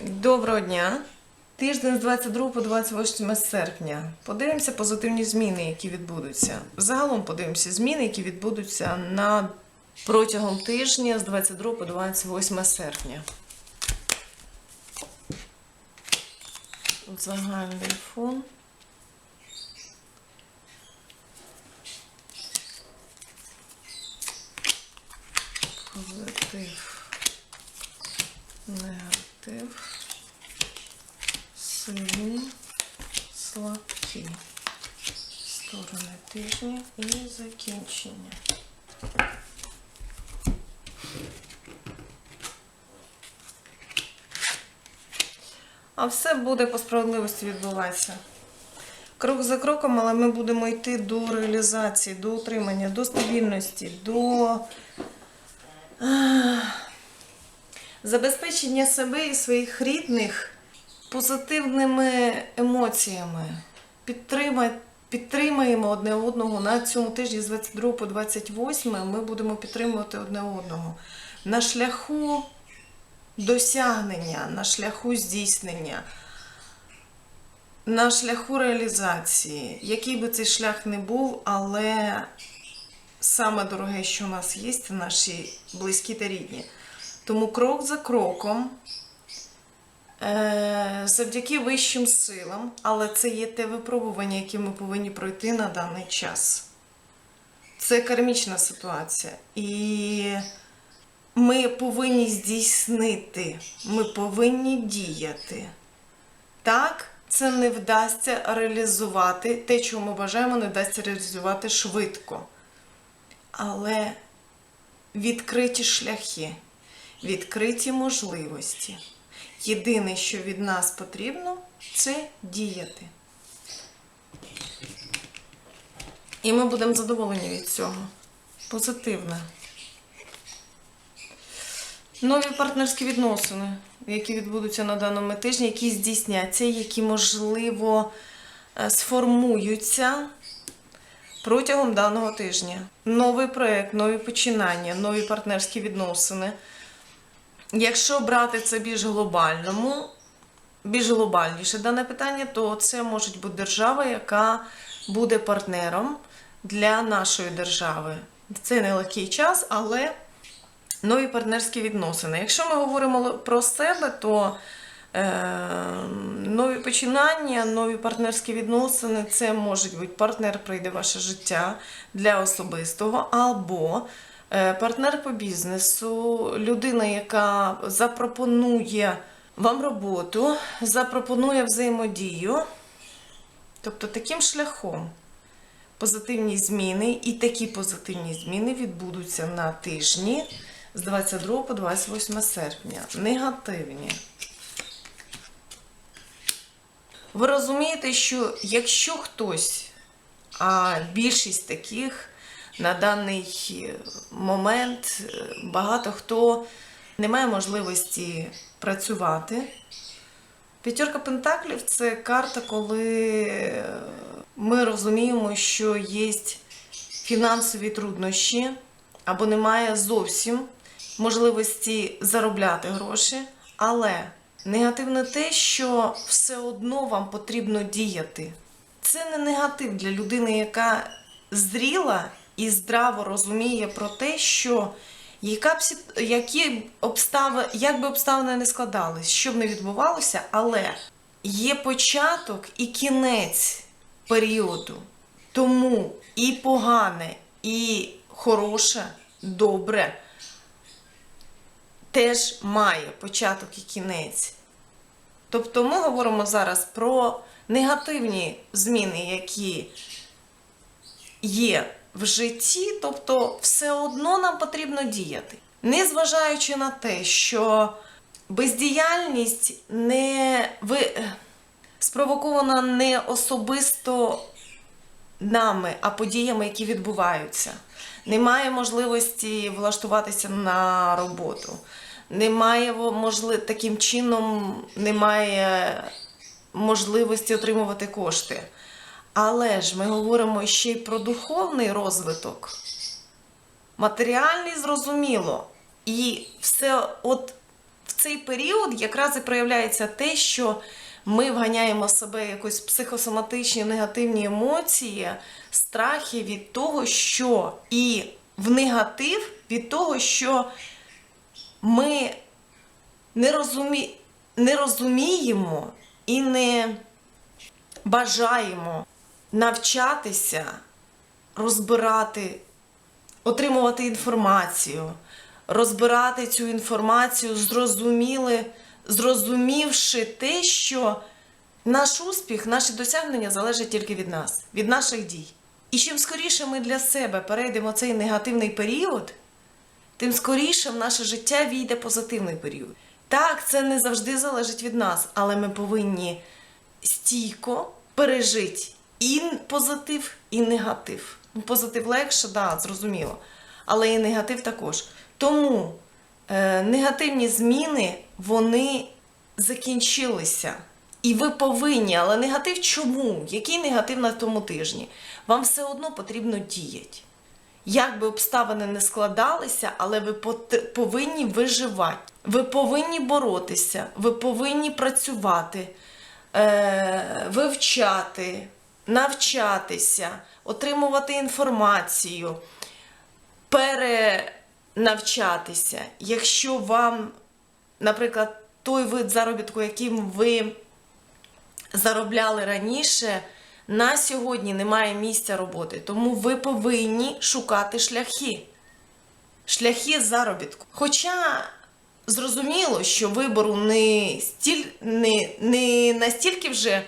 Доброго дня. Тиждень з 22 по 28 серпня. Подивимося позитивні зміни, які відбудуться. Загалом подивимося зміни, які відбудуться на протягом тижня з 22 по 28 серпня. Загальний фон. Позитив. Негатив. Сильні, слабкі. Тижня і закінчення. А все буде по справедливості відбуватися. Крок за кроком, але ми будемо йти до реалізації, до утримання, до стабільності, до забезпечення себе і своїх рідних позитивними емоціями. Підтримай, підтримаємо одне одного на цьому тижні з 22 по 28 ми будемо підтримувати одне одного. На шляху досягнення, на шляху здійснення, на шляху реалізації. Який би цей шлях не був, але саме дороге, що у нас є, це наші близькі та рідні. Тому крок за кроком, завдяки вищим силам, але це є те випробування, яке ми повинні пройти на даний час. Це кармічна ситуація. І ми повинні здійснити, ми повинні діяти. Так, це не вдасться реалізувати. Те, чого ми бажаємо, не вдасться реалізувати швидко. Але відкриті шляхи, відкриті можливості. Єдине, що від нас потрібно, це діяти. І ми будемо задоволені від цього. Позитивне. Нові партнерські відносини, які відбудуться на даному тижні, які здійсняться, які, можливо, е, сформуються протягом даного тижня. Новий проєкт, нові починання, нові партнерські відносини. Якщо брати це більш глобальному, більш глобальніше дане питання, то це може бути держава, яка буде партнером для нашої держави. Це нелегкий час, але нові партнерські відносини. Якщо ми говоримо про себе, то е, нові починання, нові партнерські відносини це можуть бути партнер прийде в ваше життя для особистого, або партнер по бізнесу, людина, яка запропонує вам роботу, запропонує взаємодію. Тобто таким шляхом позитивні зміни, і такі позитивні зміни відбудуться на тижні з 22 по 28 серпня. Негативні. Ви розумієте, що якщо хтось, а більшість таких на даний момент е, багато хто не має можливості працювати. П'ятерка Пентаклів це карта, коли ми розуміємо, що є фінансові труднощі або немає зовсім можливості заробляти гроші, але негативне те, що все одно вам потрібно діяти. Це не негатив для людини, яка зріла і здраво розуміє про те, що яка б які обставини, як би обставини не складались, що б не відбувалося, але є початок і кінець періоду. Тому і погане, і хороше, добре теж має початок і кінець. Тобто ми говоримо зараз про негативні зміни, які є в житті, тобто все одно нам потрібно діяти. Незважаючи на те, що бездіяльність не ви... спровокована не особисто нами, а подіями, які відбуваються. Немає можливості влаштуватися на роботу. Немає можли... таким чином немає можливості отримувати кошти. Але ж ми говоримо ще й про духовний розвиток. Матеріальний зрозуміло. І все от в цей період якраз і проявляється те, що ми вганяємо себе якось психосоматичні негативні емоції, страхи від того, що і в негатив від того, що ми не, розумі... не розуміємо і не бажаємо навчатися, розбирати, отримувати інформацію, розбирати цю інформацію, зрозуміли, зрозумівши те, що наш успіх, наші досягнення залежать тільки від нас, від наших дій. І чим скоріше ми для себе перейдемо цей негативний період, тим скоріше в наше життя війде позитивний період. Так, це не завжди залежить від нас, але ми повинні стійко пережити і позитив, і негатив. Ну, позитив легше, да, зрозуміло. Але і негатив також. Тому е, негативні зміни вони закінчилися. І ви повинні, але негатив чому? Який негатив на тому тижні? Вам все одно потрібно діяти. Як би обставини не складалися, але ви повинні виживати. Ви повинні боротися, ви повинні працювати, е- вивчати, навчатися, отримувати інформацію, перенавчатися. Якщо вам, наприклад, той вид заробітку, яким ви заробляли раніше, на сьогодні немає місця роботи. Тому ви повинні шукати шляхи. Шляхи заробітку. Хоча зрозуміло, що вибору не, стіль, не, не настільки вже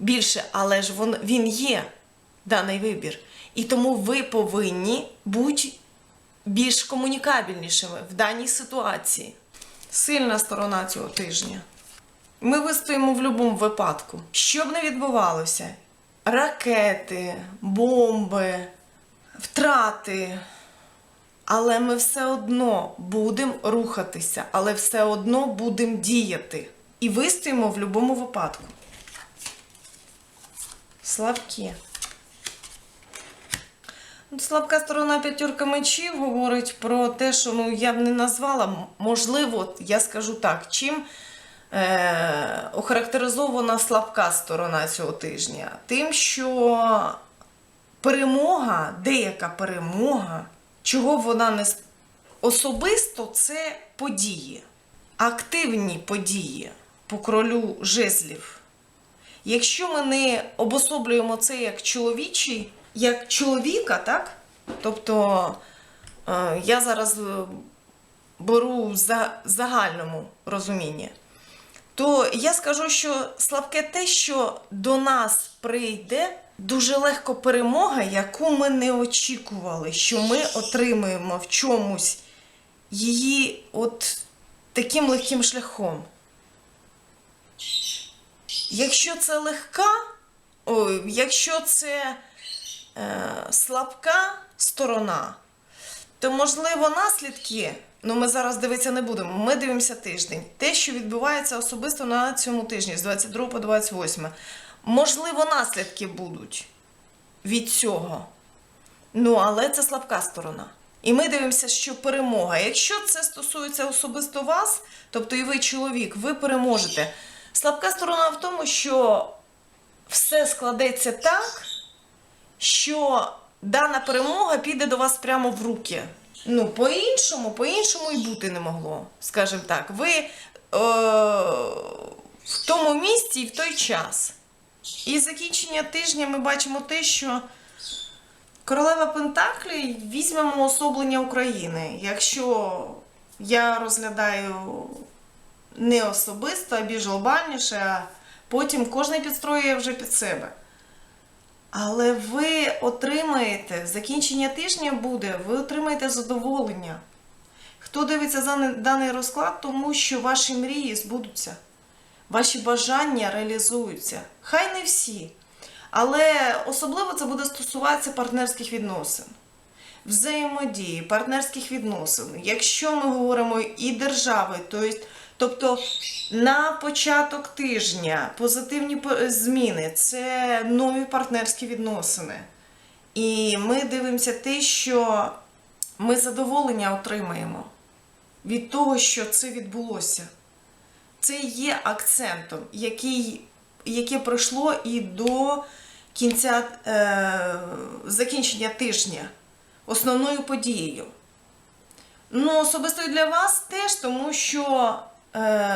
більше, але ж вон, він є, даний вибір. І тому ви повинні бути більш комунікабельнішими в даній ситуації. Сильна сторона цього тижня. Ми вистоїмо в будь-якому випадку. Що б не відбувалося: ракети, бомби, втрати. Але ми все одно будемо рухатися, але все одно будемо діяти. І вистоїмо в будь-якому випадку. Слабкі. Ну, Слабка сторона п'ятірка мечів говорить про те, що ну, я б не назвала, можливо, я скажу так, чим е, охарактеризована слабка сторона цього тижня? Тим, що перемога, деяка перемога, чого вона не особисто це події, активні події по королю жезлів. Якщо ми не обособлюємо це як чоловічий, як чоловіка, так? Тобто е, я зараз е, беру в загальному розумінні, то я скажу, що слабке те, що до нас прийде дуже легко перемога, яку ми не очікували, що ми отримаємо в чомусь її от таким легким шляхом. Якщо це легка, ой, якщо це е, слабка сторона, то можливо наслідки. Ну, ми зараз дивитися не будемо. Ми дивимося тиждень. Те, що відбувається особисто на цьому тижні, з 22 по 28. Можливо, наслідки будуть від цього. Ну, але це слабка сторона. І ми дивимося, що перемога. Якщо це стосується особисто вас, тобто і ви чоловік, ви переможете. Слабка сторона в тому, що все складеться так, що дана перемога піде до вас прямо в руки. Ну, по-іншому, по-іншому і бути не могло, скажімо так. Ви е- в тому місці і в той час. І закінчення тижня ми бачимо те, що королева Пентаклі візьмемо особлення України. Якщо я розглядаю не особисто, а більш глобальніше, а потім кожен підстроює вже під себе. Але ви отримаєте, закінчення тижня буде, ви отримаєте задоволення. Хто дивиться за даний розклад, тому що ваші мрії збудуться, ваші бажання реалізуються. Хай не всі. Але особливо це буде стосуватися партнерських відносин, взаємодії, партнерських відносин. Якщо ми говоримо і держави, то есть- тобто на початок тижня позитивні зміни це нові партнерські відносини. І ми дивимося те, що ми задоволення отримаємо. від того, що це відбулося. Це є акцентом, який, яке пройшло і до кінця е, закінчення тижня, основною подією. Ну, особисто для вас теж, тому що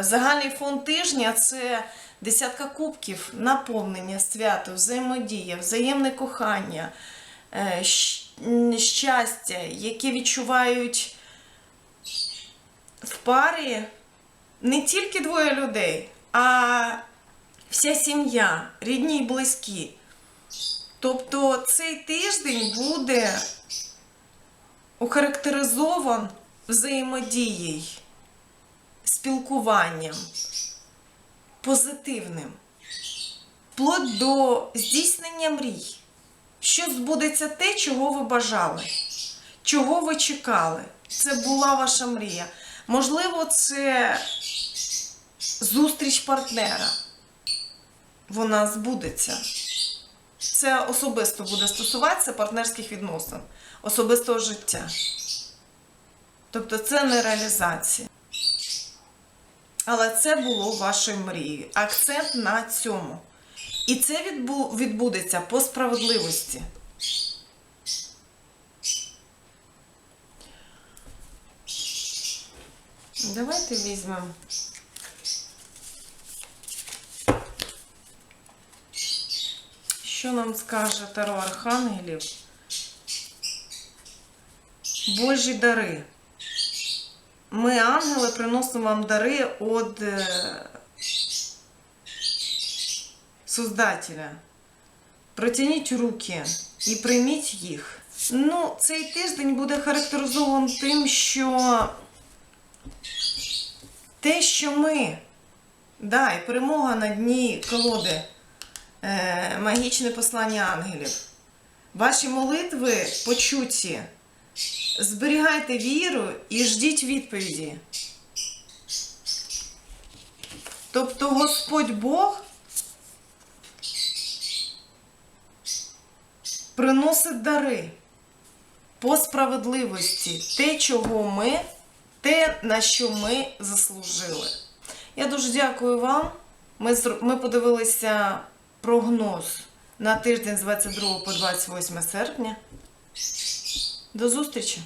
загальний фон тижня це десятка кубків, наповнення, свято, взаємодія, взаємне кохання, е, щастя, яке відчувають в парі не тільки двоє людей, а вся сім'я, рідні і близькі. Тобто цей тиждень буде охарактеризован взаємодією, спілкуванням, позитивним, вплоть до здійснення мрій. Що збудеться те, чого ви бажали, чого ви чекали. Це була ваша мрія. Можливо, це зустріч партнера. Вона збудеться. Це особисто буде стосуватися партнерських відносин, особистого життя. Тобто це не реалізація. Але це було вашою мрією. Акцент на цьому. І це відбу- відбудеться по справедливості. Давайте візьмемо. Що нам скаже Таро Архангелів? Божі дари. Ми, ангели, приносимо вам дари від е, Создателя. Протягніть руки і прийміть їх. Ну, цей тиждень буде характеризований тим, що те, що ми, да, і перемога на дні колоди, е, магічне послання ангелів. Ваші молитви почуті. Зберігайте віру і ждіть відповіді. Тобто Господь Бог приносить дари по справедливості, те, чого ми, те, на що ми заслужили. Я дуже дякую вам. Ми, ми подивилися прогноз на тиждень з 22 по 28 серпня. До зустрічі!